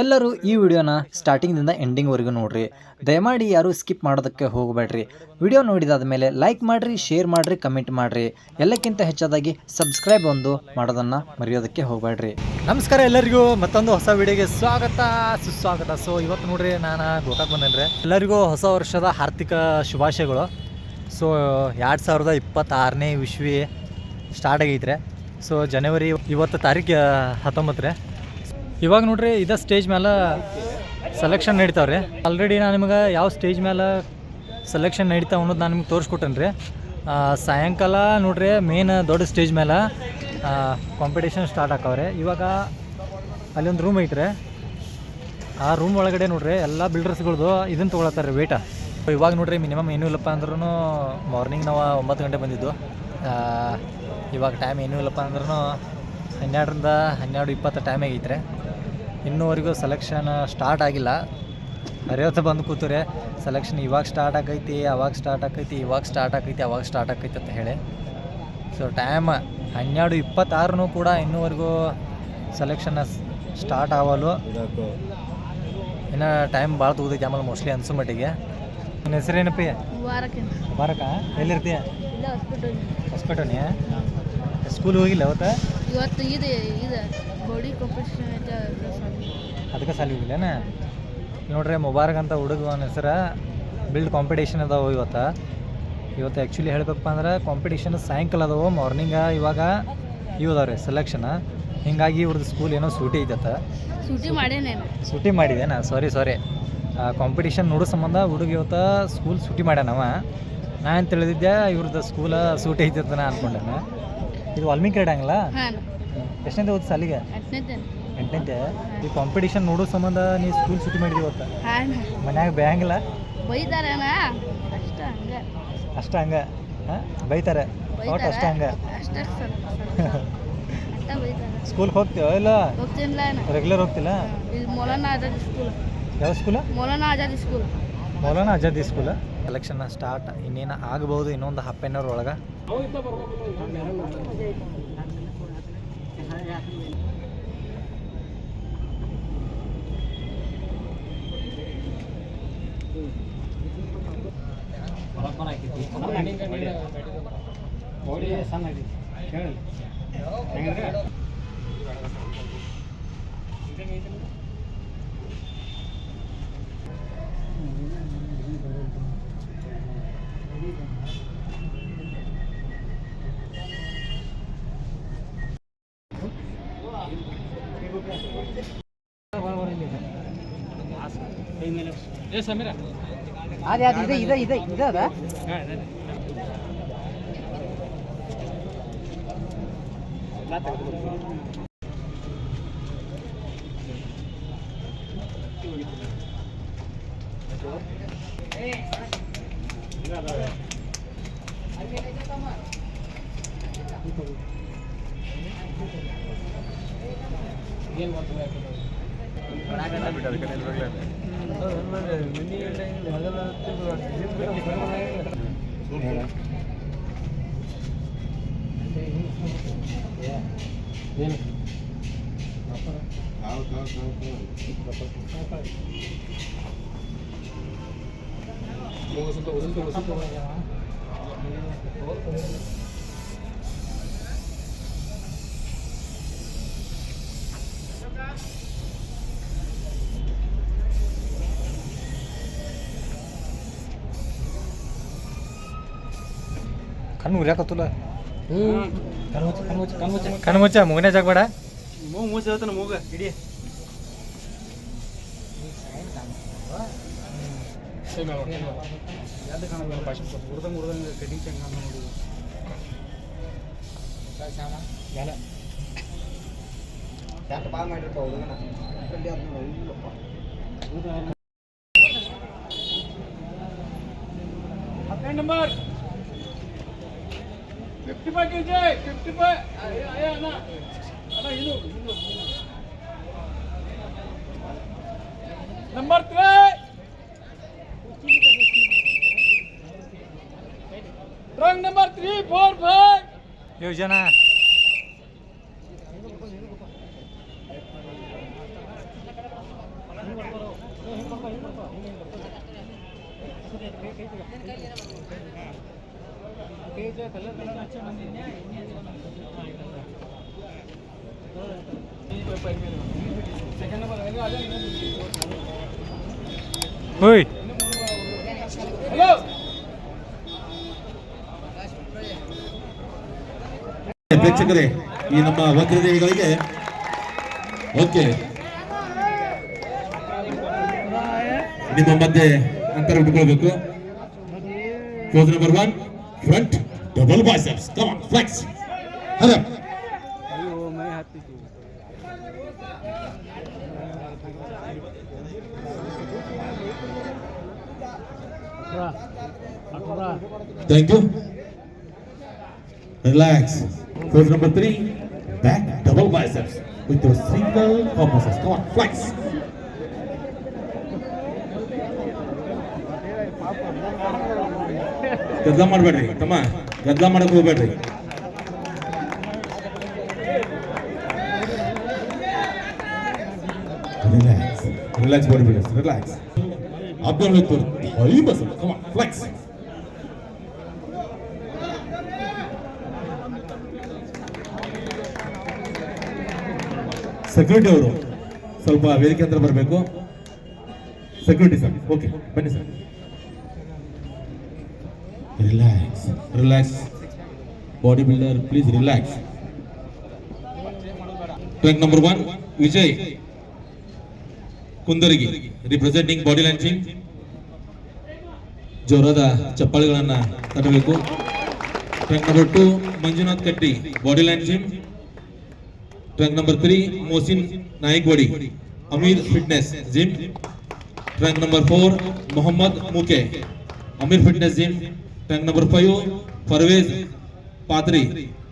ಎಲ್ಲರೂ ಈ ವಿಡಿಯೋನ ಸ್ಟಾರ್ಟಿಂಗ್ನಿಂದ ಎಂಡಿಂಗ್ವರೆಗೂ ನೋಡ್ರಿ. ದಯಮಾಡಿ ಯಾರು ಸ್ಕಿಪ್ ಮಾಡೋದಕ್ಕೆ ಹೋಗಬೇಡ್ರಿ. ವಿಡಿಯೋ ನೋಡಿದಾದ ಮೇಲೆ ಲೈಕ್ ಮಾಡಿರಿ ಶೇರ್ ಮಾಡಿರಿ ಕಮೆಂಟ್ ಮಾಡಿರಿ. ಎಲ್ಲಕ್ಕಿಂತ ಹೆಚ್ಚಾದಾಗಿ ಸಬ್ಸ್ಕ್ರೈಬ್ ಒಂದು ಮಾಡೋದನ್ನು ಮರೆಯೋದಕ್ಕೆ ಹೋಗಬೇಡ್ರಿ. ನಮಸ್ಕಾರ ಎಲ್ಲರಿಗೂ, ಮತ್ತೊಂದು ಹೊಸ ವಿಡಿಯೋಗೆ ಸ್ವಾಗತ, ಸುಸ್ವಾಗತ. ಸೊ ಇವತ್ತು ನೋಡ್ರಿ, ನಾನು ಗೋಕಾಕ್ ಬಂದೇನ್ರಿ. ಎಲ್ಲರಿಗೂ ಹೊಸ ವರ್ಷದ ಆರ್ಥಿಕ ಶುಭಾಶಯಗಳು. ಸೊ ಎರಡು ಸಾವಿರದ ಇಪ್ಪತ್ತಾರನೇ ಸ್ಟಾರ್ಟ್ ಆಗೈತ್ರಿ. ಸೊ ಜನವರಿ ಇವತ್ತು ತಾರೀಕು ಹತ್ತೊಂಬತ್ತು ರೀ ಇವಾಗ ನೋಡ್ರಿ, ಇದ ಸ್ಟೇಜ್ ಮೇಲೆ ಸೆಲೆಕ್ಷನ್ ನಡೀತಾವ್ರಿ. ಆಲ್ರೆಡಿ ನಾನು ನಿಮಗೆ ಯಾವ ಸ್ಟೇಜ್ ಮೇಲೆ ಸೆಲೆಕ್ಷನ್ ನಡೀತಾವ ಅನ್ನೋದು ನಾನು ನಿಮ್ಗೆ ತೋರಿಸ್ಕೊಟ್ಟೇನೆ ರೀ ಸಾಯಂಕಾಲ ನೋಡ್ರಿ ಮೇನ್ ದೊಡ್ಡ ಸ್ಟೇಜ್ ಮೇಲೆ ಕಾಂಪಿಟೇಷನ್ ಸ್ಟಾರ್ಟ್ ಆಕವ್ರೆ. ಇವಾಗ ಅಲ್ಲಿ ಒಂದು ರೂಮ್ ಐತ್ರಿ. ಆ ರೂಮ್ ಒಳಗಡೆ ನೋಡ್ರಿ, ಎಲ್ಲ ಬಿಲ್ಡರ್ಸ್ಗಳ್ದು ಇದನ್ನು ತೊಗೊಳತ್ತಾರೆ ವೇಟ ಇವಾಗ ನೋಡ್ರಿ ಮಿನಿಮಮ್ ಏನೂ ಇಲ್ಲಪ್ಪ ಅಂದ್ರೂ ಮಾರ್ನಿಂಗ್ ನಾವು ಒಂಬತ್ತು ಗಂಟೆ ಬಂದಿದ್ದು. ಇವಾಗ ಟೈಮ್ ಏನೂ ಇಲ್ಲಪ್ಪ ಅಂದ್ರೂ ಹನ್ನೆರಡರಿಂದ ಹನ್ನೆರಡು ಇಪ್ಪತ್ತು ಟೈಮ್ ಆಗೈತ್ರಿ. ಇನ್ನೂವರೆಗೂ ಸೆಲೆಕ್ಷನ್ ಸ್ಟಾರ್ಟ್ ಆಗಿಲ್ಲ. ಹರಿಯವತ್ತ ಬಂದು ಕೂತರೆ ಸೆಲೆಕ್ಷನ್ ಇವಾಗ ಸ್ಟಾರ್ಟ್ ಆಗೈತಿ ಅವಾಗ ಸ್ಟಾರ್ಟ್ ಆಕೈತಿ ಇವಾಗ ಸ್ಟಾರ್ಟ್ ಆಕೈತಿ ಅವಾಗ ಸ್ಟಾರ್ಟ್ ಆಕೈತಿ ಅಂತ ಹೇಳಿ. ಸೊ ಟೈಮ್ ಹನ್ನೆರಡು ಇಪ್ಪತ್ತಾರನೂ ಕೂಡ ಇನ್ನೂವರೆಗೂ ಸೆಲೆಕ್ಷನ್ ಸ್ಟಾರ್ಟ್ ಆಗಲು ಇನ್ನು ಟೈಮ್ ಭಾಳ ತಗೋದೈತಿ ಆಮೇಲೆ ಮೋಸ್ಟ್ಲಿ ಅನ್ಸೋ ಮಟ್ಟಿಗೆ. ನನ್ನ ಹೆಸರೇನಪ್ಪ? ಬಾರಕ ಎಲ್ಲಿರ್ತೀಯ? ಹೊಸ್ಪೇಟೆನೇ ಸ್ಕೂಲ್ ಹೋಗಿಲ್ಲ ಅವತ್ತು? ಇವತ್ತು ಇದೆ ಇದೆ. ಬಾಡಿ ಕಾಂಪಿಟೇಷನ್ ಐತೆ. ಅದಕ್ಕೆ ಸಾಲಿ ಹೋಗಿಲ್ಲೇನ? ನೋಡ್ರಿ ಮುಬಾರಕ್ ಅಂತ ಹುಡುಗನ ಹೆಸರು ಬಿಲ್ಡ್ ಕಾಂಪಿಟೇಷನ್ ಅದಾವ ಇವತ್ತು. ಇವತ್ತು ಆ್ಯಕ್ಚುಲಿ ಹೇಳ್ಬೇಕಪ್ಪ ಅಂದ್ರೆ ಕಾಂಪಿಟೇಷನ್ ಸಾಯಂಕಾಲ ಅದಾವು ಮಾರ್ನಿಂಗ ಇವಾಗ ಇವು ಅದಾವ್ರಿ ಸೆಲೆಕ್ಷನ್ ಹಿಂಗಾಗಿ ಇವ್ರದ್ದು ಸ್ಕೂಲ್ ಏನೋ ಸೂಟಿ ಐತತ್ತ ಸೂಟಿ ಮಾಡೇನೇನು ಸೂಟಿ ಮಾಡಿದೇನಾ ಸಾರಿ ಸಾರಿ ಕಾಂಪಿಟೇಷನ್ ನೋಡೋ ಸಂಬಂಧ ಹುಡುಗ ಇವತ್ತು ಸ್ಕೂಲ್ ಸೂಟಿ ಮಾಡ್ಯಾನವ ನಾ ಏನು ತಿಳಿದಿದ್ದೆ ಇವ್ರದ್ದು ಸ್ಕೂಲ ಸೂಟಿ ಐತಿ ನಾ ಅನ್ಕೊಂಡೆ ಇದು ವಾಲ್ಮೀಕಿ ಇಡಂಗಿಲ್ಲ ಹಾಂ. ಎಷ್ಟನೇ ಓದ್ ಸಾಲಿಗೆ ಎಂಟನೇ ಎಂಟನೇತೆ ಈ ಕಾಂಪಿಟೇಷನ್ ನೋಡೋ ಸಂಬಂಧ ನೀ ಸ್ಕೂಲ್ ಸೂಟಿ ಮಾಡಿದಿ ಇವತ್ತು? ಹಾಂ. ಮನ್ಯಾಗ ಬೇಯಂಗಿಲ್ಲ ಬೈತಾರೇನ ಅಷ್ಟ ಹಂಗೆ. ಅಷ್ಟ ಹಂಗ. ಹಾಂ? ಬೈತಾರೆ. ಒಟ್ಟು ಅಷ್ಟ ಹಂಗ. ಅಷ್ಟೇ ಸರ್ ಅಷ್ಟ ಬೈತಾರೆ ಸ್ಕೂಲ್ಗೆ ಹೋಗ್ತೀವ ಇಲ್ಲ? ಹೋಗ್ತೀನಿಲ್ಲ ರೆಗ್ಯುಲರ್ ಹೋಗ್ತಿಲ್ಲ ಇದು ಮೌಲಾನಾ ಆಜಾದ್ ಸ್ಕೂಲ್ ಯಾವ school Maulana Azad school Maulana Azad school selection start ಇನ್ನೇನು ಆಗಬಹುದು ಇನ್ನೊಂದು ಹಾಫ್ ಆನ್ ಅವರ್ ಒಳಗೆ? ಅದೇ ಅದು ಇದೆ ಇದೆ ಇದೆ ಇದೆ ಅದ Tunggu sentuh, sentuh, sentuh. ಕಣ್ಣು ಉರಿಯಾಕತ್ತಲ್ಲ ಕಣ್ಣು ಮುಚ್ಚ ಮುಗನೇ ಜಾಗ ಬೇಡ. ಮೂಗು ಮುಚ್ಚ ಹೇಳ್ತಾನೆ ಮೂಗ? ಇಡಿ. Number. 55 KJ, 55. Ayah, ayah anak. Anak hidup. Nomor 3. Rang nomor 3, 4, 5. Yo, Jana. ಹೋಯ್ ಪ್ರೇಕ್ಷಕರೇ ಈ ನಮ್ಮ ವಕ್ರದೇವಿಗಳಿಗೆ ಓಕೆ. ನಿಮ್ಮ ಮಧ್ಯೆ ಅಂತರ ಉಟ್ಕೊಳ್ಬೇಕು close number one front Double biceps come on flex ಹದ thank you Relax. Pose number three, back double biceps with your single opposites. Come on, flex. ಗದ್ದಲ ಮಾಡಬೇಡ್ರಿ ತಮ್ಮ ಗದ್ದಲ ಮಾಡಕ್ ಹೋಗ್ಬೇಡ್ರಿ. Relax relax body. Builders relax abdominal ತೋರ್ ಐ muscle come flex security ಅವರು. ಸ್ವಲ್ಪ ವೇದಿಕೆ ಹತ್ರ ಬರಬೇಕು. ಸೆಕ್ಯೂರಿಟಿ ಸರ್ ಓಕೆ ಬನ್ನಿ sir relax relax body builder please relax track number one Vijay Kundargi representing body launching ಜೋರಾದ ಚಪ್ಪಾಳೆಗಳನ್ನ ತಟ್ಟಬೇಕು track number two Manjunath Katti body launching track number three Mohsin Naikwadi Amir fitness gym track number four Mohammed Muke Amir fitness gym track number five Parvez Patri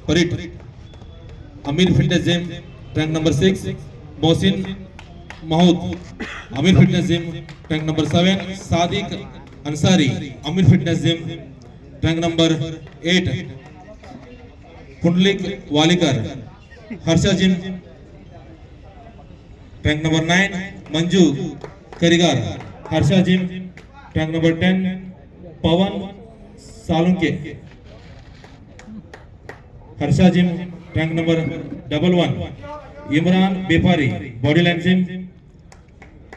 Parit Ameer fitness gym track number six Mohsin Mahmood Ameer fitness gym track number seven Sadiq Ansari Ameer fitness gym track number eight Pundalik Walikar Harsha gym rank number nine Manju Karigar Harsha gym rank number ten Pawan Salunke Harsha gym rank number double one Imran Bepari body line gym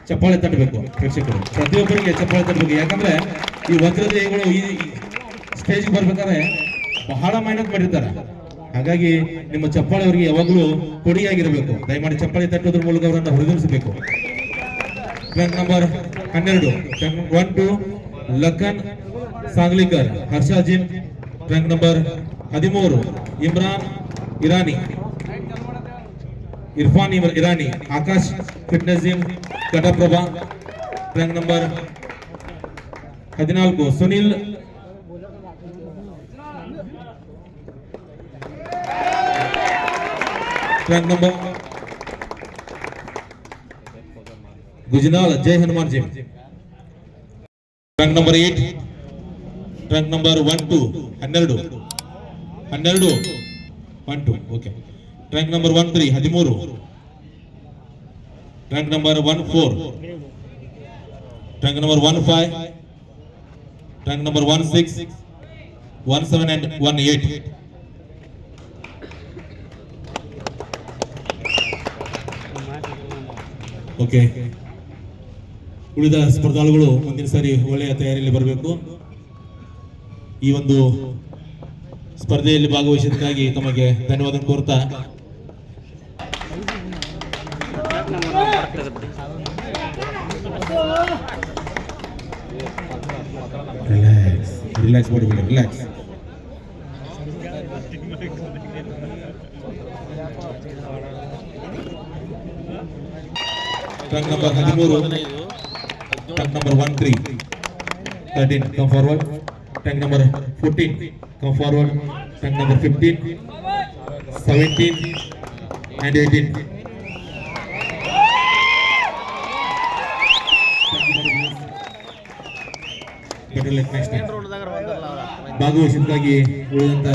ಚಪ್ಪಾಳೆ ತಟ್ಟಬೇಕು ಪ್ರೇಕ್ಷಕರು ಪ್ರತಿಯೊಬ್ಬರಿಗೆ ಚಪ್ಪಾಳೆ ತಟ್ಟಬೇಕು ಯಾಕಂದ್ರೆ ಈ ವಕ್ರದೇವಿಗಳು ಈ stage ಬರ್ಬೇಕಾದ್ರೆ ಬಹಳ ಮೆಹನತ್ ಮಾಡಿರ್ತಾರೆ ಹಾಗಾಗಿ ನಿಮ್ಮ ಚಪ್ಪಾಳೆ ಅವರಿಗೆ ಯಾವಾಗಲೂ ಕೊಡಿಯಾಗಿರಬೇಕು ದಯಮಾಡಿ ಚಪ್ಪಾಳೆ ತಟ್ಟೋದ್ರ ಮೂಲಕ ಅವರನ್ನು ಹುರಿದುಂಬಿಸಬೇಕು ಟ್ರ್ಯಾಕ್ ನಂಬರ್ ಹನ್ನೆರಡು one to Lakhan Sanglikar Harsha gym track number ಹದಿಮೂರು Imran Irani Irfan ಇಮರ್- Irani Akash fitness gym Ghataprabha track number ಹದಿನಾಲ್ಕು ಸುನಿಲ್ ट्रैक नंबर गुजनाल जय हनुमान जी Track number eight track number one two ಹನ್ನೆರಡು ಹನ್ನೆರಡು one two okay track number one three ಹದಿಮೂರು track number one four track number one five track number one six one seven and one eight okay ಉಳಿದ ಸ್ಪರ್ಧಾಳುಗಳು ಮುಂದಿನ ಸಾರಿ ಒಳ್ಳೆಯ ತಯಾರಿಯಲ್ಲಿ ಬರಬೇಕು. ಈ ಒಂದು ಸ್ಪರ್ಧೆಯಲ್ಲಿ ಭಾಗವಹಿಸಿದ್ದಕ್ಕಾಗಿ ತಮಗೆ ಧನ್ಯವಾದ ಕೋರ್ತಾ. ರಿಲ್ಯಾಕ್ಸ್ ರಿಲ್ಯಾಕ್ಸ್ ಮಾಡಿಬಿಡಿ ರಿಲ್ಯಾಕ್ಸ್ ರಂಗ್ ನಂಬರ್ ಹದಿಮೂರು. One three thirteen come forward track number fourteen come forward track number fifteen seventeen and eighteen next ಭಾಗವಹಿಸಿದ್ದಕ್ಕಾಗಿ ಉಳಿದಂತಹ